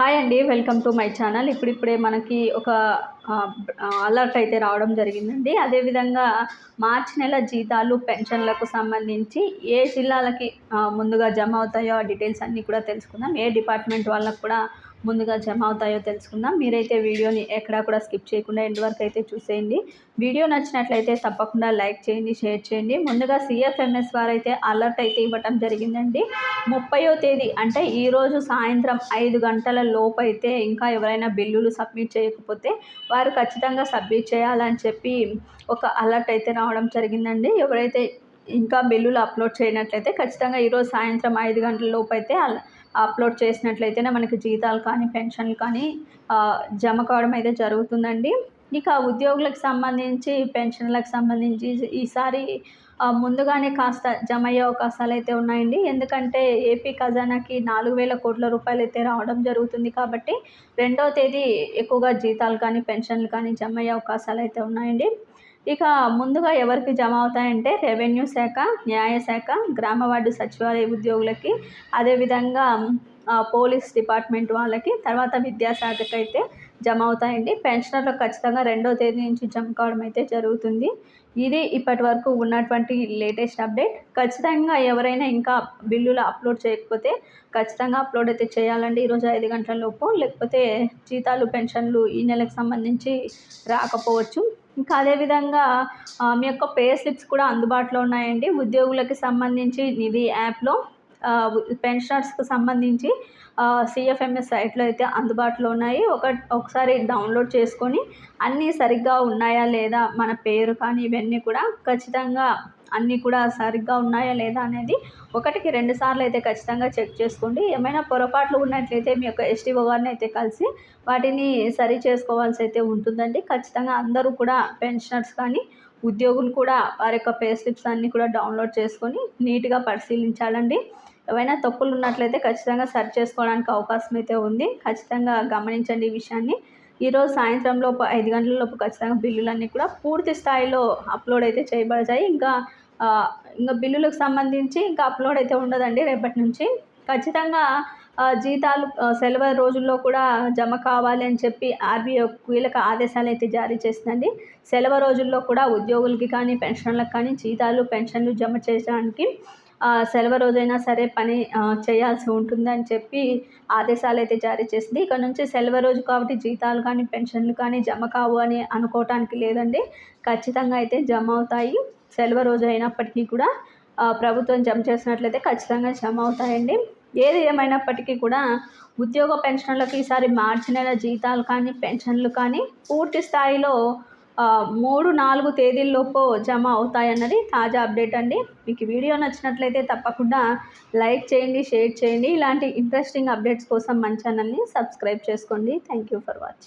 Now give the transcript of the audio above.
Hi అండి welcome to my channel. ఇప్పుడిప్పుడే మనకి ఒక అలర్ట్ అయితే రావడం జరిగిందండి. అదేవిధంగా మార్చి నెల జీతాలు పెన్షన్లకు సంబంధించి ఏ జిల్లాలకి ముందుగా జమ అవుతాయో ఆ డీటెయిల్స్ అన్నీ కూడా తెలుసుకుందాం. ఏ డిపార్ట్మెంట్ వాళ్ళకు కూడా ముందుగా జమ అవుతాయో తెలుసుకుందాం. మీరైతే వీడియోని ఎక్కడా కూడా స్కిప్ చేయకుండా ఎండ్ వరకు అయితే చూసేయండి. వీడియో నచ్చినట్లయితే తప్పకుండా లైక్ చేయండి షేర్ చేయండి. ముందుగా సిఎఫ్ఎంఎస్ వారైతే అలర్ట్ అయితే ఇవ్వటం జరిగిందండి. ముప్పయో తేదీ అంటే ఈరోజు సాయంత్రం ఐదు గంటల లోపు అయితే ఇంకా ఎవరైనా బిల్లులు సబ్మిట్ చేయకపోతే వారు ఖచ్చితంగా సబ్మిట్ చేయాలని చెప్పి ఒక అలర్ట్ అయితే రావడం జరిగిందండి. ఎవరైతే ఇంకా బిల్లులు అప్లోడ్ చేయనట్లయితే ఖచ్చితంగా ఈరోజు సాయంత్రం ఐదు గంటల లోపు అయితే అప్లోడ్ చేసినట్లయితేనే మనకి జీతాలు కానీ పెన్షన్లు కానీ జమ కావడం అయితే జరుగుతుందండి. ఇక ఉద్యోగులకు సంబంధించి పెన్షన్లకు సంబంధించి ఈసారి ముందుగానే కాస్త జమ అయ్యే అవకాశాలు అయితే ఉన్నాయండి. ఎందుకంటే ఏపీ ఖజానాకి నాలుగు వేల కోట్ల రూపాయలు అయితే రావడం జరుగుతుంది కాబట్టి రెండవ తేదీ ఎక్కువగా జీతాలు కానీ పెన్షన్లు కానీ జమ అయ్యే అవకాశాలు అయితే ఉన్నాయండి. ఇక ముందుగా ఎవరికి జమ అవుతాయంటే రెవెన్యూ శాఖ న్యాయశాఖ గ్రామ వార్డు సచివాలయ ఉద్యోగులకి అదేవిధంగా పోలీస్ డిపార్ట్మెంట్ వాళ్ళకి తర్వాత విద్యాశాఖకి అయితే జమ అవుతాయండి. పెన్షనర్లకు ఖచ్చితంగా రెండో తేదీ నుంచి జమ కావడం అయితే జరుగుతుంది. ఇది ఇప్పటి వరకు ఉన్నటువంటి లేటెస్ట్ అప్డేట్. ఖచ్చితంగా ఎవరైనా ఇంకా బిల్లులు అప్లోడ్ చేయకపోతే ఖచ్చితంగా అప్లోడ్ అయితే చేయాలండి. ఈరోజు ఐదు గంటల లోపు లేకపోతే జీతాలు పెన్షన్లు ఈ నెలకు సంబంధించి రాకపోవచ్చు. ఇంకా అదేవిధంగా మీ యొక్క పే స్లిప్స్ కూడా అందుబాటులో ఉన్నాయండి. ఉద్యోగులకు సంబంధించి నిధి యాప్లో. పెన్షనర్స్కి సంబంధించి సిఎఫ్ఎంఎస్ సైట్లో అయితే అందుబాటులో ఉన్నాయి. ఒక ఒకసారి డౌన్లోడ్ చేసుకొని అన్నీ సరిగ్గా ఉన్నాయా లేదా మన పేరు కానీ ఇవన్నీ కూడా ఖచ్చితంగా అన్నీ కూడా సరిగ్గా ఉన్నాయా లేదా అనేది ఒకటికి రెండు సార్లు అయితే ఖచ్చితంగా చెక్ చేసుకోండి. ఏమైనా పొరపాట్లు ఉన్నట్లయితే మీ యొక్క ఎస్టీఓ గారిని అయితే కలిసి వాటిని సరి చేసుకోవాల్సి అయితే ఉంటుందండి. ఖచ్చితంగా అందరూ కూడా పెన్షనర్స్ కానీ ఉద్యోగులు కూడా వారి యొక్క పే స్లిప్స్ అన్నీ కూడా డౌన్లోడ్ చేసుకొని నీట్గా పరిశీలించాలండి. ఏవైనా తప్పులు ఉన్నట్లయితే ఖచ్చితంగా సెర్చ్ చేసుకోవడానికి అవకాశం అయితే ఉంది. ఖచ్చితంగా గమనించండి ఈ విషయాన్ని. ఈరోజు సాయంత్రం లోపు ఐదు గంటల లోపు ఖచ్చితంగా బిల్లులన్నీ కూడా పూర్తి స్థాయిలో అప్లోడ్ అయితే చేయబడతాయి. ఇంకా ఇంకా బిల్లులకు సంబంధించి ఇంకా అప్లోడ్ అయితే ఉండదండి రేపటి నుంచి. ఖచ్చితంగా జీతాలు సెలవు రోజుల్లో కూడా జమ కావాలి అని చెప్పి ఆర్బీఐ కీలక ఆదేశాలు అయితే జారీ చేసిందండి. సెలవు రోజుల్లో కూడా ఉద్యోగులకి కానీ పెన్షన్లకు కానీ జీతాలు పెన్షన్లు జమ చేయడానికి సెలవు రోజైనా సరే పని చేయాల్సి ఉంటుందని చెప్పి ఆదేశాలు అయితే జారీ చేసింది. ఇక్కడ నుంచి సెలవు రోజు కాబట్టి జీతాలు కానీ పెన్షన్లు కానీ జమ కావు అని అనుకోవటానికి లేదండి. ఖచ్చితంగా అయితే జమ అవుతాయి. సెలవు రోజు అయినప్పటికీ కూడా ప్రభుత్వం జమ చేసినట్లయితే ఖచ్చితంగా జమ అవుతాయండి. ఏది ఏమైనప్పటికీ కూడా ఉద్యోగ పెన్షన్లకు ఈసారి మార్చి నెల జీతాలు కానీ పెన్షన్లు కానీ పూర్తి స్థాయిలో మూడు నాలుగు తేదీల్లోపు జమ అవుతాయన్నది తాజా అప్డేట్ అండి. మీకు వీడియో నచ్చినట్లయితే తప్పకుండా లైక్ చేయండి షేర్ చేయండి. ఇలాంటి ఇంట్రెస్టింగ్ అప్డేట్స్ కోసం మన ఛానల్ని సబ్స్క్రైబ్ చేసుకోండి. Thank you for watching.